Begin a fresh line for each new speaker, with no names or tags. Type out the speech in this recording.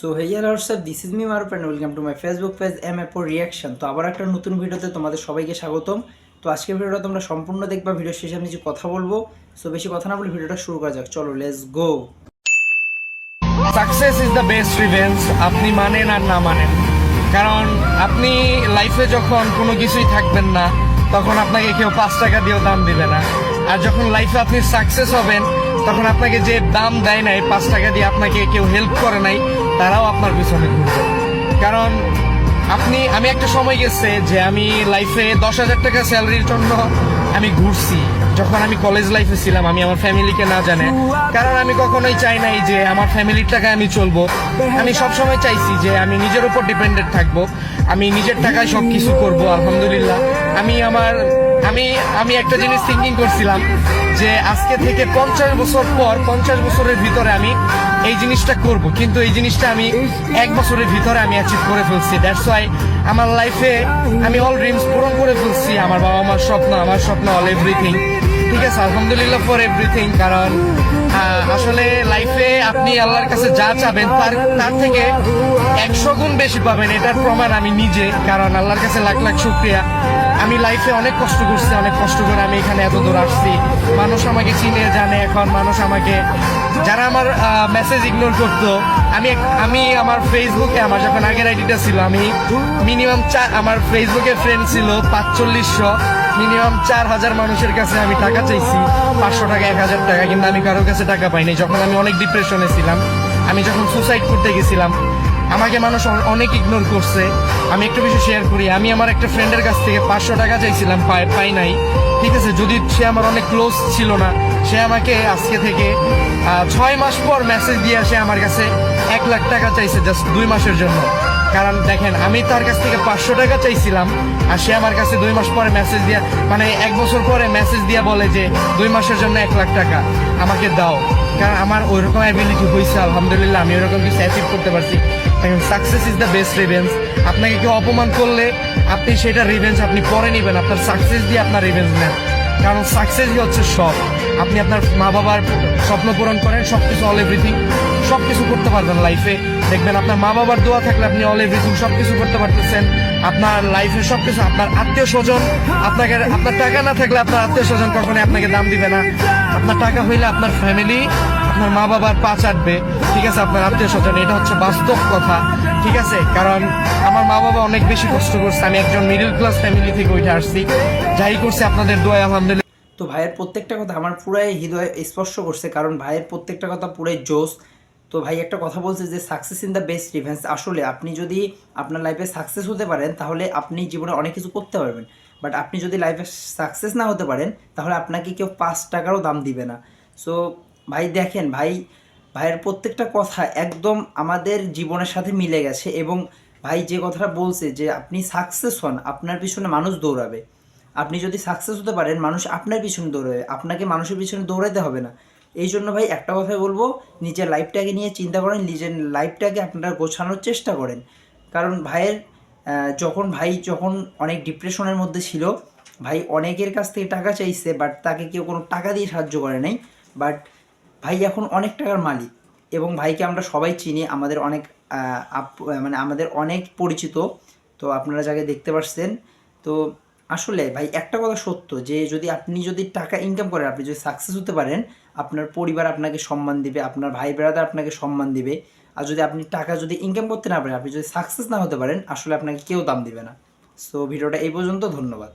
So here what's up this is me Maruf and welcome to my Facebook page M এপর reaction তো আবার একটা নতুন ভিডিওতে তোমাদের সবাইকে স্বাগতম। তো আজকের ভিডিওটা তোমরা সম্পূর্ণ দেখবা ভিডিও শেষে আমি কিছু কথা বলব। সো বেশি কথা না বলে ভিডিওটা শুরু করা যাক। চলো let's go
success is the best revenge আপনি মানেন আর না মানেন। কারণ আপনি লাইফে যখন কোনো কিছুই থাকবেন না, তখন আপনাকে কেউ পাঁচ টাকা দিয়েও দাম দিবে না। আর যখন লাইফে আপনি সাকসেস হবেন, তখন আপনাকে যে দাম দেয় নাই, পাঁচ টাকা দিয়ে আপনাকে কেউ হেল্প করে নাই তারাও আপনার পিছনে ঘুরবে। কারণ আপনি, আমি একটা সময় গেছে যে আমি লাইফে দশ হাজার টাকা স্যালারির জন্য আমি ঘুরছি। যখন আমি কলেজ লাইফে ছিলাম, আমি আমার ফ্যামিলিকে না জানে। কারণ আমি কখনোই চাই নাই যে আমার ফ্যামিলির টাকায় আমি চলবো। আমি সবসময় চাইছি যে আমি নিজের উপর ডিপেন্ডেন্ট থাকব। আমি নিজের টাকায় সব কিছু করব, আলহামদুলিল্লাহ। আমি আমার, আমি আমি একটা জিনিস থিঙ্কিং করছিলাম যে আজকে থেকে পঞ্চাশ বছর পর, পঞ্চাশ বছরের ভিতরে আমি এই জিনিসটা করব, কিন্তু এই জিনিসটা আমি এক বছরের ভিতরে আমি অ্যাচিভ করে ফেলছি। দ্যাটস ওয়াই আমার লাইফে আমি অল ড্রিমস পূরণ করে ফেলছি। আমার বাবা মার স্বপ্ন, আমার স্বপ্ন অল এভরিথিং ঠিক আছে, আলহামদুলিল্লাহ ফর এভরিথিং কারণ আসলে লাইফে আপনি আল্লাহর কাছে যা চাবেন, তার তার থেকে একশো গুণ বেশি পাবেন। এটার প্রমাণ আমি নিজে, কারণ আল্লাহর কাছে লাখ লাখ শুক্রিয়া। আমি লাইফে অনেক কষ্ট করছি, অনেক কষ্ট করে আমি এখানে এত দূর আসছি। মানুষ আমাকে চিনে, জানে, এখন মানুষ আমাকে যারা আমার মেসেজ ইগনোর করতো, আমি আমি আমার ফেসবুকে আমার যখন আগের আইডিটা ছিল, আমি মিনিমাম চার, আমার ফেসবুকে ফ্রেন্ড ছিল পাঁচচল্লিশশো। মিনিমাম চার হাজার মানুষের কাছে আমি টাকা চাইছি, পাঁচশো টাকা, এক হাজার টাকা, কিন্তু আমি কারোর কাছে টাকা পাইনি। যখন আমি অনেক ডিপ্রেশনে ছিলাম, আমি যখন সুসাইড করতে গেছিলাম আমাকে মানুষ অনেক ইগনোর করছে। আমি একটু বেশি শেয়ার করি। আমি আমার একটা ফ্রেন্ডের কাছ থেকে পাঁচশো টাকা চাইছিলাম পাই পাই নাই। ঠিক আছে, যদি সে আমার অনেক ক্লোজ ছিল না, সে আমাকে আজকে থেকে ছয় মাস পর মেসেজ দিয়ে সে আমার কাছে এক লাখ টাকা চাইছে জাস্ট দুই মাসের জন্য। কারণ দেখেন, আমি তার কাছ থেকে পাঁচশো টাকা চাইছিলাম, আর সে আমার কাছে দুই মাস পরে মেসেজ দিয়া মানে এক বছর পরে মেসেজ দিয়া বলে যে, দুই মাসের জন্য এক লাখ টাকা আমাকে দাও। কারণ আমার ওইরকম অ্যাবিলিটি হয়েছে আলহামদুলিল্লাহ, আমি ওরকম কিছু অ্যাচিভ করতে পারছি। Success is the best revenge আপনাকে কেউ অপমান করলে আপনি সেটা রিভেন্স আপনি পরে নেবেন। আপনার সাকসেস দিয়ে আপনার রিভেন্স নেন। কারণ সাকসেসই হচ্ছে সব। আপনি আপনার মা বাবার স্বপ্ন পূরণ করেন সব কিছু অল এভরিথিং সব কিছু করতে পারবেন লাইফে দেখবেন আপনার মা বাবার দোয়া থাকলে আপনি অল এভরিথিং সব কিছু করতে পারতেছেন। আপনার লাইফে সব কিছু আপনার আত্মীয় স্বজন, আপনাকে, আপনার টাকা না থাকলে আপনার আত্মীয় স্বজন কখনোই আপনাকে দাম দিবে না। আপনার টাকা হইলে আপনার ফ্যামিলি আপনার মা বাবার পা চাটবে। ঠিক আছে, আপনার আত্মীয় স্বজন, এটা হচ্ছে বাস্তব কথা। ঠিক আছে, কারণ আমার মা বাবা অনেক বেশি কষ্ট করছে। আমি একজন মিডল ক্লাস ফ্যামিলি থেকে উঠে আসছি। যাই করছে আপনাদের দোয়া আলহামদুলিল্লাহ।
তো ভাইয়ের প্রত্যেকটা কথা আমার পুরাই হৃদয় স্পর্শ করছে, কারণ ভাইয়ের প্রত্যেকটা কথা পুরাই জোস তো ভাই একটা কথা বলছে যে success in the best revenge আসলে আপনি যদি আপনার লাইফে সাকসেস হতে পারেন, তাহলে আপনি জীবনে অনেক কিছু করতে পারবেন। বাট আপনি যদি লাইফে সাকসেস না হতে পারেন, তাহলে আপনাকে কেউ পাঁচ টাকারও দাম দিবে না। সো ভাই দেখেন, ভাই, ভাইয়ের প্রত্যেকটা কথা একদম আমাদের জীবনের সাথে মিলে গেছে এবং ভাই যে কথাটা বলছে যে, আপনি সাকসেস হন, আপনার পিছনে মানুষ দৌড়াবে। আপনি যদি সাকসেস হতে পারেন, মানুষ আপনার পিছনে দৌড়াবে আপনাকে মানুষের পিছনে দৌড়াতে হবে না। এই জন্য ভাই একটা কথাই বলব, নিজের লাইফটাকে নিয়ে চিন্তা করেন, নিজের লাইফটাকে আপনারা গোছানোর চেষ্টা করেন। কারণ ভাইয়ের যখন ভাই যখন অনেক ডিপ্রেশনের মধ্যে ছিল, ভাই অনেকের কাছ থেকে টাকা চাইছে বাট তাকে কেউ কোনো টাকা দিয়ে সাহায্য করে নাই। বাট ভাই এখন অনেক টাকার মালিক এবং ভাইকে আমরা সবাই চিনি, আমাদের অনেক মানে আমাদের অনেক পরিচিত। তো আপনারা যাকে দেখতে পাচ্ছেন তো আসলে ভাই, একটা কথা সত্য যে, যদি আপনি যদি টাকা ইনকাম করেন, আপনি যদি সাকসেস হতে পারেন, আপনার পরিবার আপনাকে সম্মান দিবে, আপনার ভাই ব্রাদার আপনাকে সম্মান দিবে। আর যদি আপনি টাকা যদি ইনকাম করতে না পারেন, আপনি যদি সাকসেস না হতে পারেন, আসলে আপনাকে কেউ দাম দিবে না। সো ভিডিওটা এই পর্যন্ত, ধন্যবাদ।